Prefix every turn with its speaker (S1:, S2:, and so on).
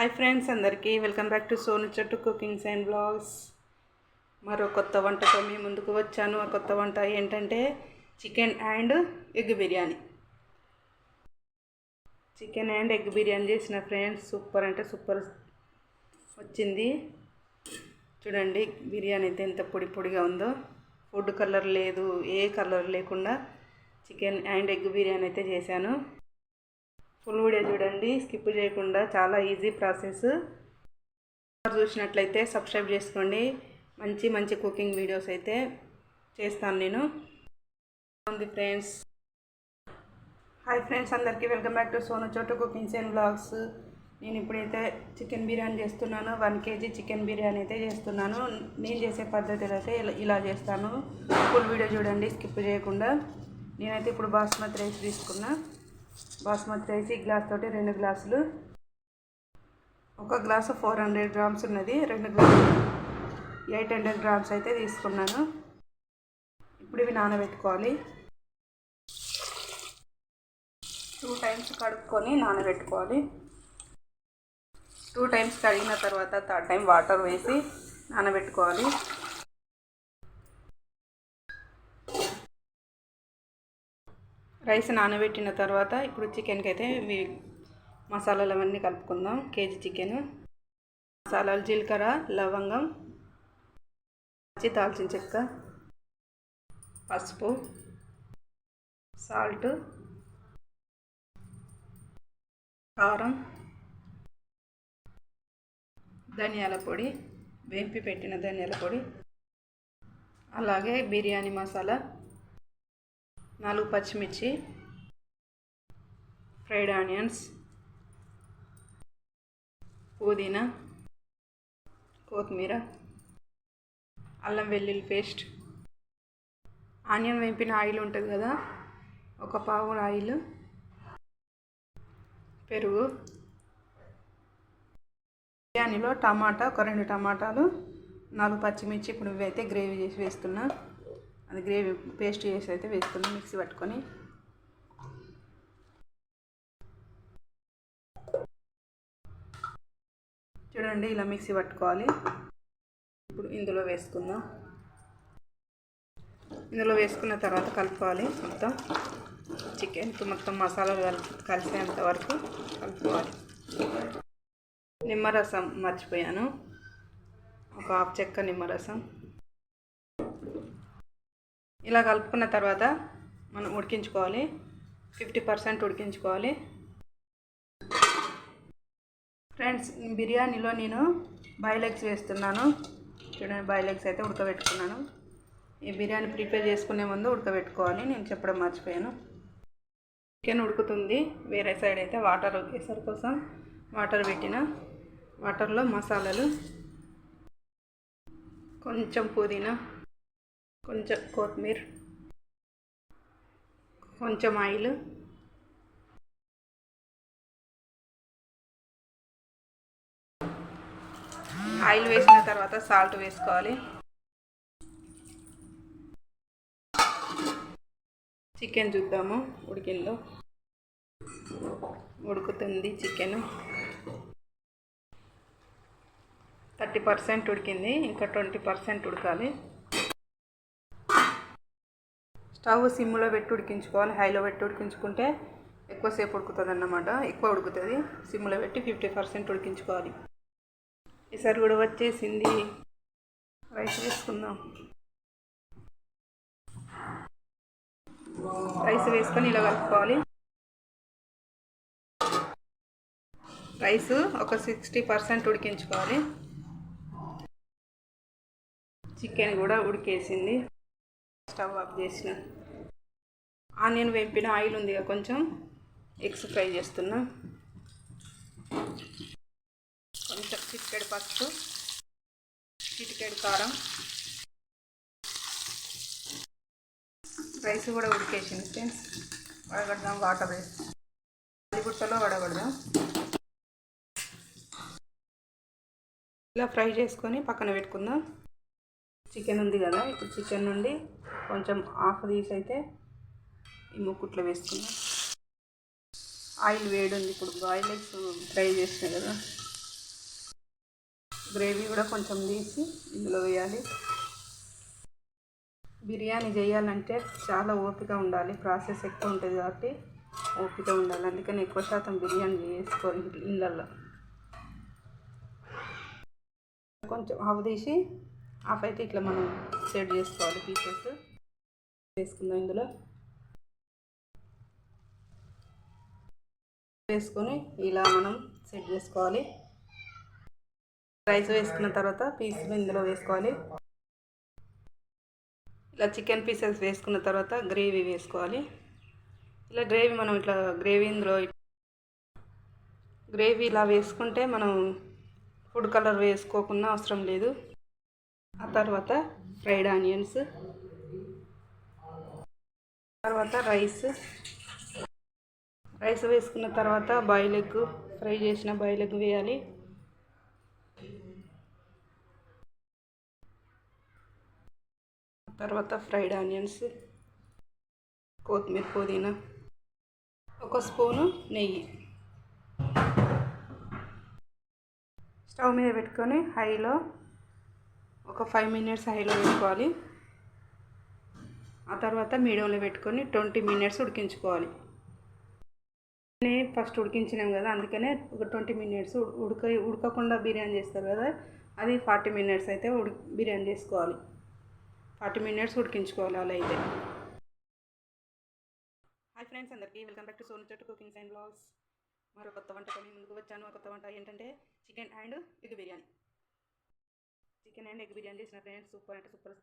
S1: Hi friends అందరికీ welcome back to Sonu Chettu cookings and blogs మరో కొత్త వంటతో మీ ముందుకు వచ్చాను. ఆ కొత్త వంట ఏంటంటే chicken and egg biryani. Chicken and egg biryani చేసిన ఫ్రెండ్స్ సూపర్ అంటే సూపర్ వచ్చింది. చూడండి బిర్యానీ అయితే ఎంత పొడి పొడిగా ఉందో. ఫుడ్ కలర్ లేదు ఏ కలర్ లేకుండా చికెన్ అండ్ ఎగ్ బిర్యానీ అయితే చేశాను. ఫుల్ వీడియో చూడండి స్కిప్ చేయకుండా చాలా ఈజీ ప్రాసెస్. చూసినట్లయితే సబ్స్క్రైబ్ చేసుకోండి. మంచి మంచి కుకింగ్ వీడియోస్ అయితే చేస్తాను నేను. ఉంది ఫ్రెండ్స్. హాయ్ ఫ్రెండ్స్ అందరికీ welcome back to Sonu Chotu cookings and blogs. నేను ఇప్పుడైతే చికెన్ బిర్యానీ చేస్తున్నాను. వన్ కేజీ చికెన్ బిర్యానీ అయితే చేస్తున్నాను. నేను చేసే పద్ధతిలో అయితే ఇలా ఇలా చేస్తాను. ఫుల్ వీడియో చూడండి స్కిప్ చేయకుండా. నేనైతే ఇప్పుడు బాస్మతి రైస్ తీసుకున్నా. బాస్మతి రైస్ ఈ గ్లాస్ తోటి రెండు గ్లాసులు ఒక గ్లాసు ఫోర్ హండ్రెడ్ గ్రామ్స్ ఉన్నది రెండు గ్లాసులు ఎయిట్ హండ్రెడ్ గ్రామ్స్ అయితే తీసుకున్నాను. ఇప్పుడు ఇవి నానబెట్టుకోవాలి. టూ టైమ్స్ కడుక్కొని నానబెట్టుకోవాలి. టూ టైమ్స్ కడిగిన తర్వాత థర్డ్ టైం వాటర్ వేసి నానబెట్టుకోవాలి. రైస్ నానబెట్టిన తర్వాత ఇప్పుడు చికెన్కి అయితే మసాలాలు అవన్నీ కలుపుకుందాం కేజీ చికెన్. మసాలాలు జీలకర్ర లవంగం పచ్చి దాల్చిన చెక్క పసుపు సాల్ట్ కారం ధనియాల పొడి వేంపి పెట్టిన ధనియాల పొడి అలాగే బిర్యానీ మసాలా. నాలుగు పచ్చిమిర్చి ఫ్రైడ్ ఆనియన్స్ పుదీనా కొత్తిమీర అల్లం వెల్లుల్లి పేస్ట్. ఆనియన్ వేపిన ఆయిల్ ఉంటుంది కదా ఒక పావు ఆయిల్. పెరుగు. బిర్యానీలో టమాటా ఒక రెండు టమాటాలు నాలుగు పచ్చిమిర్చి ఇప్పుడు ఇవైతే గ్రేవీ చేసి వేస్తున్నా. అది గ్రేవీ పేస్ట్ చేసి అయితే వేసుకుని మిక్సీ పట్టుకొని చూడండి ఇలా మిక్సీ పట్టుకోవాలి. ఇప్పుడు ఇందులో వేసుకుందాం. ఇందులో వేసుకున్న తర్వాత కలుపుకోవాలి మొత్తం. చికెన్కి మొత్తం మసాలాలు కలిసి కలిసేంత వరకు కలుపుకోవాలి. నిమ్మరసం మర్చిపోయాను. ఒక హాఫ్ చెక్క నిమ్మరసం. ఇలా కలుపుకున్న తర్వాత మనం ఉడికించుకోవాలి. ఫిఫ్టీ పర్సెంట్ ఉడికించుకోవాలి. ఫ్రెండ్స్ బిర్యానీలో నేను బాయిల్ ఎగ్స్ వేస్తున్నాను. చూడండి బాయిల్ ఎగ్స్ అయితే ఉడకబెట్టుకున్నాను. ఈ బిర్యానీ ప్రిపేర్ చేసుకునే ముందు ఉడకబెట్టుకోవాలి. నేను చెప్పడం మర్చిపోయాను. చికెన్ ఉడుకుతుంది. వేరే సైడ్ అయితే వాటర్ ఎసరు కోసం వాటర్ పెట్టిన. వాటర్లో మసాలాలు కొంచెం పుదీనా కొంచెం కొత్తిమీర కొంచెం ఆయిల్. ఆయిల్ వేసిన తర్వాత సాల్ట్ వేసుకోవాలి. చికెన్ చూద్దాము ఉడికిందో. ఉడుకుతుంది చికెన్. థర్టీ పర్సెంట్ ఉడికింది ఇంకా ట్వంటీ పర్సెంట్ ఉడకాలి. స్టవ్ సిమ్లో పెట్టి ఉడికించుకోవాలి. హైలో పెట్టి ఉడికించుకుంటే ఎక్కువసేపు ఉడుకుతుంది అన్నమాట ఎక్కువ ఉడుకుతుంది. సిమ్లో పెట్టి ఫిఫ్టీ పర్సెంట్ ఉడికించుకోవాలి. ఈసారి కూడా వచ్చేసింది. రైస్ వేసుకుందాం. రైస్ వేసుకొని ఇలా కలుపుకోవాలి. రైస్ ఒక సిక్స్టీ పర్సెంట్ ఉడికించుకోవాలి. చికెన్ కూడా ఉడికేసింది. స్టవ్ ఆఫ్ చేసిన. ఆనియన్ వేపిన ఆయిల్ ఉంది కొంచెం. ఎగ్స్ ఫ్రై చేస్తున్నా. కొంచెం చిటికెడు పసుపు చిటికెడు కారం. రైస్ కూడా ఉడికేసింది ఫ్రెండ్స్. వడగడదాం వాటర్ వేసి. గుట్టలో వడగడదాం. ఇలా ఫ్రై చేసుకొని పక్కన పెట్టుకుందాం. చికెన్ ఉంది కదా ఇప్పుడు చికెన్ నుండి కొంచెం ఆఫ్ తీసి అయితే ఈ ముక్కుట్లో వేసుకున్నాం ఆయిల్ వేడి ఉంది ఇప్పుడు బాయిల్ ఎగ్స్ ఫ్రై చేసినాయి కదా. గ్రేవీ కూడా కొంచెం తీసి ఇందులో వేయాలి. బిర్యానీ చేయాలంటే చాలా ఓపిక ఉండాలి ప్రాసెస్ ఎక్కువ ఉంటుంది కాబట్టి ఓపిక ఉండాలి. అందుకని ఎక్కువ శాతం బిర్యానీ చేసుకోవాలి ఇళ్ళల్లో కొంచెం ఆవు తీసి హాఫ్ అయితే ఇట్లా మనం సెట్ చేసుకోవాలి పీసెస్. వేసుకుందాం ఇందులో. వేసుకొని ఇలా మనం సెట్ చేసుకోవాలి. రైస్ వేసుకున్న తర్వాత పీసులు ఇందులో వేసుకోవాలి. ఇలా చికెన్ పీసెస్ వేసుకున్న తర్వాత గ్రేవీ వేసుకోవాలి. ఇలా గ్రేవీ మనం ఇట్లా గ్రేవీ ఇందులో గ్రేవీ ఇలా వేసుకుంటే మనం ఫుడ్ కలర్ వేసుకోకుండా అవసరం లేదు. ఆ తర్వాత ఫ్రైడ్ ఆనియన్స్ తర్వాత రైస్. రైస్ వేసుకున్న తర్వాత బాయిల్ ఎగ్ ఫ్రై చేసిన బాయిల్ ఎగ్ వేయాలి. తర్వాత ఫ్రైడ్ ఆనియన్స్ కొత్తిమీర పుదీనా ఒక స్పూను నెయ్యి. స్టవ్ మీద పెట్టుకొని హైలో ఒక ఫైవ్ మినిట్స్ హైలో పెట్టుకోవాలి ఆ తర్వాత మీడియంలో పెట్టుకొని ట్వంటీ మినిట్స్ ఉడికించుకోవాలి. ఫస్ట్ ఉడికించినాం కదా అందుకనే ఒక ట్వంటీ మినిట్స్ ఉడక ఉడకకుండా బిర్యానీ చేస్తారు కదా అది ఫార్టీ మినిట్స్ అయితే ఉడి బిర్యానీ చేసుకోవాలి. ఫార్టీ మినిట్స్ ఉడికించుకోవాలి అలా అయితే. హాయ్ ఫ్రెండ్స్ అందరికీ వెల్కమ్ బ్యాక్ టు సోన్ చెట్టు కుకింగ్స్ అండ్ బ్లాగ్స్ మరో కొత్త వంటకం ముందుకు వచ్చాను. కొత్త వంట ఏంటంటే chicken and egg biryani. Chicken and egg biryani చేసిన ఫ్రెండ్స్ సూపర్ అంటే సూపర్